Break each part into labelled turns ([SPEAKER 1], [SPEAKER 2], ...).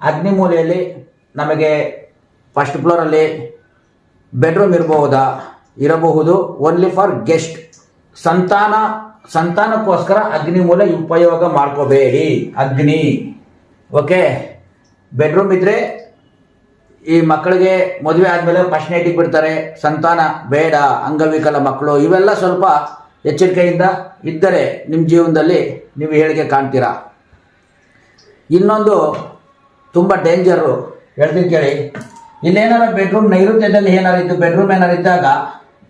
[SPEAKER 1] ಅಗ್ನಿಮೂಲೆಯಲ್ಲಿ ನಮಗೆ first ಫ್ಲೋರಲ್ಲಿ bedroom ಇರಬಹುದಾ? ಇರಬಹುದು. Only for guest ಸಂತಾನ, ಸಂತಾನಕ್ಕೋಸ್ಕರ ಅಗ್ನಿ ಮೂಲೆ ಉಪಯೋಗ ಮಾಡ್ಕೋಬೇಡಿ. ಅಗ್ನಿ. ಓಕೆ ಬೆಡ್ರೂಮ್ ಇದ್ರೆ ಈ ಮಕ್ಕಳಿಗೆ ಮದುವೆ ಆದಮೇಲೆ ಫಸ್ಟ್ ನೈಟಿಗೆ ಬಿಡ್ತಾರೆ. ಸಂತಾನ ಬೇಡ, ಅಂಗವಿಕಲ ಮಕ್ಕಳು. ಇವೆಲ್ಲ ಸ್ವಲ್ಪ ಎಚ್ಚರಿಕೆಯಿಂದ ಇದ್ದರೆ ನಿಮ್ಮ ಜೀವನದಲ್ಲಿ ನೀವು ಹೇಳಿಕೆ ಕಾಣ್ತೀರಾ? ಇನ್ನೊಂದು ತುಂಬ ಡೇಂಜರು ಹೇಳ್ತೀನಿ ಕೇಳಿ. ಇಲ್ಲೇನಾರ ಬೆಡ್ರೂಮ್ ನೈಋತ್ಯದಲ್ಲಿ ಏನಾರು ಇತ್ತು ಬೆಡ್ರೂಮ್ ಏನಾರು ಇದ್ದಾಗ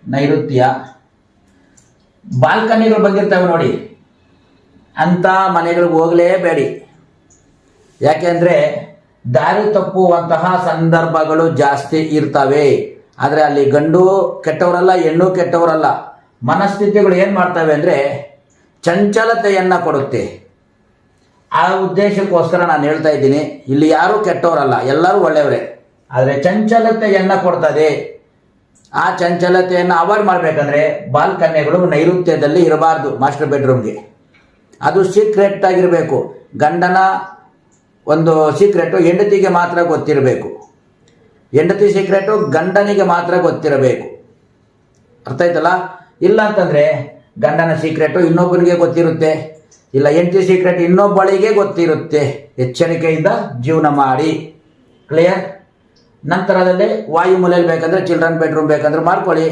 [SPEAKER 1] ನೈಋತ್ಯ ಬಾಲ್ಕನಿಗಳು ಬಂದಿರ್ತವೆ ನೋಡಿ. ಅಂಥ ಮನೆಗಳಿಗೆ ಹೋಗಲೇಬೇಡಿ. ಯಾಕೆಂದರೆ ದಾರಿ ತಪ್ಪುವಂತಹ ಸಂದರ್ಭಗಳು ಜಾಸ್ತಿ ಇರ್ತವೆ. ಆದರೆ ಅಲ್ಲಿ ಗಂಡು ಕೆಟ್ಟವರಲ್ಲ, ಹೆಣ್ಣು ಕೆಟ್ಟವರಲ್ಲ. ಮನಸ್ಥಿತಿಗಳು ಏನು ಮಾಡ್ತವೆ ಅಂದರೆ ಚಂಚಲತೆಯನ್ನು ಕೊಡುತ್ತೆ. ಆ ಉದ್ದೇಶಕ್ಕೋಸ್ಕರ ನಾನು ಹೇಳ್ತಾ ಇದ್ದೀನಿ, ಇಲ್ಲಿ ಯಾರೂ ಕೆಟ್ಟವರಲ್ಲ, ಎಲ್ಲರೂ ಒಳ್ಳೆಯವರೇ. ಆದರೆ ಚಂಚಲತೆಯನ್ನು ಕೊಡ್ತದೆ? ಆ ಚಂಚಲತೆಯನ್ನು ಅವಾಯ್ಡ್ ಮಾಡಬೇಕಂದ್ರೆ ಬಾಲ್ಕನ್ಯಗಳು ನೈಋತ್ಯದಲ್ಲಿ ಇರಬಾರ್ದು ಮಾಸ್ಟರ್ ಬೆಡ್ರೂಮ್ಗೆ. ಅದು ಸೀಕ್ರೆಟ್ ಆಗಿರಬೇಕು. ಗಂಡನ ಒಂದು ಸೀಕ್ರೆಟು ಹೆಂಡತಿಗೆ ಮಾತ್ರ ಗೊತ್ತಿರಬೇಕು. ಹೆಂಡತಿ ಸೀಕ್ರೆಟು ಗಂಡನಿಗೆ ಮಾತ್ರ ಗೊತ್ತಿರಬೇಕು. ಅರ್ಥ ಆಯ್ತಲ್ಲ? ಇಲ್ಲ ಅಂತಂದ್ರೆ ಗಂಡನ ಸೀಕ್ರೆಟು ಇನ್ನೊಬ್ಬನಿಗೆ ಗೊತ್ತಿರುತ್ತೆ. ಇಲ್ಲ ಎಂಟಿ ಸೀಕ್ರೆಟ್ ಇನ್ನೊಬ್ಬಳಿಗೆ ಗೊತ್ತಿರುತ್ತೆ. ಎಚ್ಚರಿಕೆಯಿಂದ ಜೀವನ ಮಾಡಿ. ಕ್ಲಿಯರ್ ನಂತರದಲ್ಲಿ ವಾಯುಮೂಲೆಯಲ್ಲಿ ಬೇಕಂದ್ರೆ ಚಿಲ್ಡ್ರನ್ ಬೆಡ್ರೂಮ್ ಬೇಕಂದ್ರೆ ಮಾಡ್ಕೊಳ್ಳಿ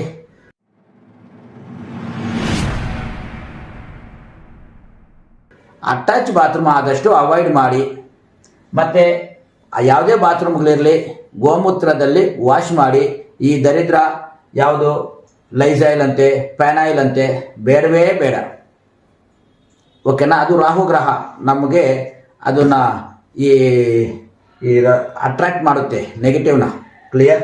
[SPEAKER 1] ಅಟ್ಯಾಚ್ ಬಾತ್ರೂಮ್ ಆದಷ್ಟು ಅವಾಯ್ಡ್ ಮಾಡಿ. ಮತ್ತು ಯಾವುದೇ ಬಾತ್ರೂಮ್ಗಳಿರಲಿ ಗೋಮೂತ್ರದಲ್ಲಿ ವಾಶ್ ಮಾಡಿ. ಈ ದರಿದ್ರ ಯಾವುದು ಲೈಸೈಲ್ ಅಂತೆ ಪ್ಯಾನಾಯಿಲ್ ಅಂತೆ, ಬೇಡವೇ ಬೇಡ. ಓಕೆನಾ? ಅದು ರಾಹು ಗ್ರಹ ನಮಗೆ ಅದನ್ನು ಈ ಅಟ್ರ್ಯಾಕ್ಟ್ ಮಾಡುತ್ತೆ ನೆಗೆಟಿವ್ನ ಕ್ಲಿಯರ್